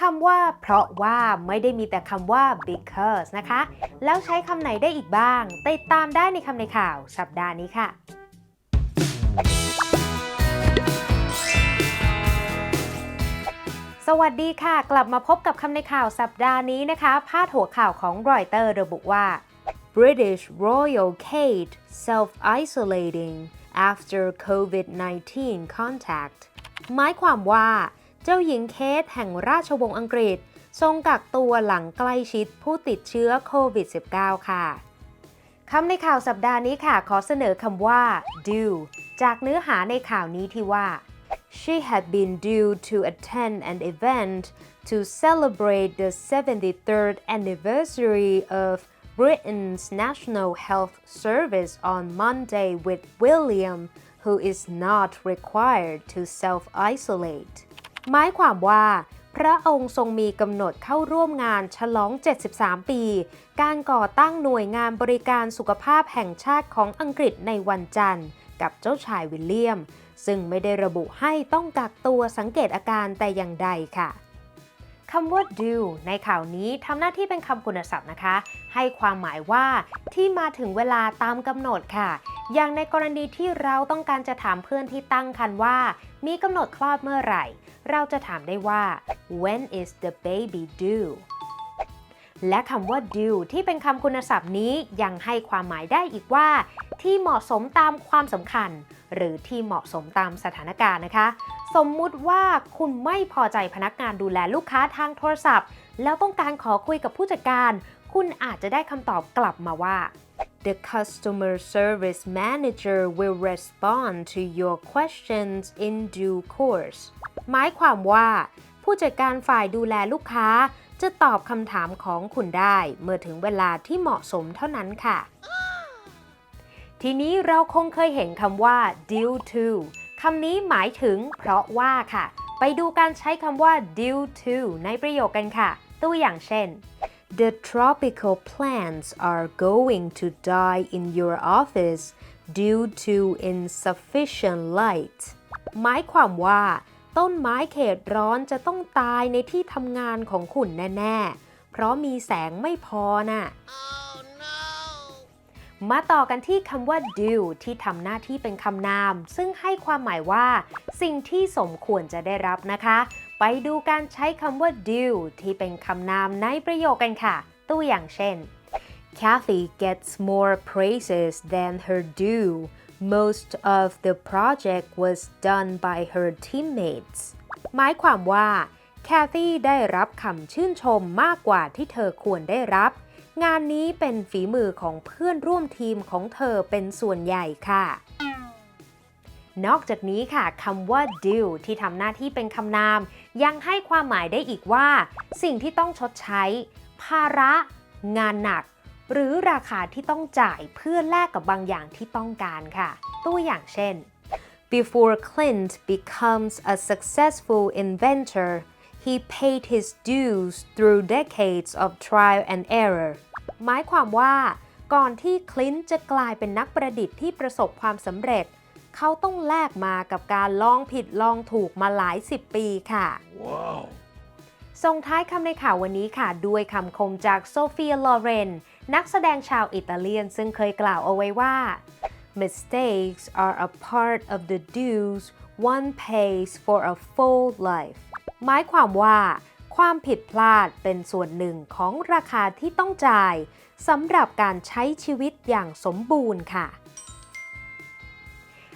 คำว่า เพราะว่าไม่ได้มีแต่คำว่า because นะคะ แล้วใช้คำไหนได้อีกบ้าง ติดตามได้ในคำในข่าว สัปดาห์นี้ค่ะ สวัสดีค่ะ กลับมาพบกับคำในข่าวสัปดาห์นี้นะคะ พาดหัวข่าวของรอยเตอร์ระบุว่า British Royal Kate self-isolating after COVID-19 contact หมายความว่า จ้าหญิงเคทแห่งราชวงศ์อังกฤษ ทรงกักตัวหลังใกล้ชิดผู้ติดเชื้อโควิด -19 ค่ะคำในข่าวสัปดาห์นี้ค่ะ ขอเสนอคำว่า due จากเนื้อหาในข่าวนี้ที่ว่า She had been due to attend an event to celebrate the 73rd anniversary of Britain's National Health Service on Monday with William, who is not required to self isolate. หมายความว่า พระองค์ทรงมีกำหนดเข้าร่วมงานฉลอง 73 ปี การก่อตั้งหน่วยงานบริการสุขภาพแห่งชาติของอังกฤษในวันจันทร์ กับเจ้าชายวิลเลียม ซึ่งไม่ได้ระบุให้ต้องกักตัวสังเกตอาการแต่อย่างใดค่ะคำว่า due ในข่าวนี้ทำหน้าที่เป็นคำคุณศัพท์นะคะ ให้ความหมายว่าที่มาถึงเวลาตามกำหนดค่ะ อย่างในกรณีที่เราต้องการจะถามเพื่อนที่ตั้งครรภ์ว่า มีกำหนดคลอดเมื่อไหร่ เราจะถามได้ว่า when is the baby due และคำว่า due ที่เป็นคำคุณศัพท์นี้ยังให้ความหมายได้อีกว่า ที่เหมาะสมตามความสำคัญ หรือที่เหมาะสมตามสถานการณ์นะคะ สมมุติว่าคุณไม่พอใจพนักงานดูแลลูกค้าทางโทรศัพท์ แล้วต้องการขอคุยกับผู้จัดการ คุณอาจจะได้คำตอบกลับมาว่า The customer service manager will respond to your questions in due course หมายความว่า ผู้จัดการฝ่ายดูแลลูกค้า จะตอบคำถามของคุณได้เมื่อถึงเวลาที่เหมาะสมเท่านั้นค่ะ ทีนี้เราคงเคยเห็นคำว่า due to คำนี้หมายถึงเพราะว่าค่ะ ไปดูการใช้คำว่า due to ในประโยคกันค่ะ ตัวอย่างเช่น The tropical plants are going to die in your office due to insufficient light หมายความว่า ต้นไม้เขตร้อนจะต้องตายในที่ทำงานของคุณแน่ ๆ เพราะมีแสงไม่พอน่ะมาต่อกันที่คำว่า due ที่ทำหน้าที่เป็นคำนาม ซึ่งให้ความหมายว่า สิ่งที่สมควรจะได้รับนะคะ ไปดูการใช้คำว่า due ที่เป็นคำนามในประโยคกันค่ะ ตัวอย่างเช่น Kathy gets more praises than her due most of the project was done by her teammates หมายความว่า แคท h ีได้รับคำชื่นชมมากกว่าที่เธอควรได้รับ งานนี้เป็นฝีมือของเพื่อนร่วมทีมของเธอเป็นส่วนใหญ่ค่ะ นอกจากนี้ค่ะคำว่า due ที่ทำหน้าที่เป็นคำนาม ยังให้ความหมายได้อีกว่า สิ่งที่ต้องชดใช้ ภาระ งานหนัก หรือราคาที่ต้องจ่ายเพื่อแลกกับบางอย่างที่ต้องการค่ะ ตัวอย่างเช่น Before Clint becomes a successful inventor, he paid his dues through decades of trial and error. หมายความว่า ก่อนที่คลินต์จะกลายเป็นนักประดิษฐ์ที่ประสบความสำเร็จ เขาต้องแลกมากับการลองผิดลองถูกมาหลายสิบปีค่ะ Wow. ส่งท้ายคำในข่าววันนี้ค่ะ ด้วยคำคมจากโซเฟียลอเรนนักแสดงชาวอิตาเลียนซึ่งเคยกล่าวเอาไว้ว่า Mistakes are a part of the dues one pays for a full life หมายความว่า ความผิดพลาดเป็นส่วนหนึ่งของราคาที่ต้องจ่ายสำหรับการใช้ชีวิตอย่างสมบูรณ์ค่ะ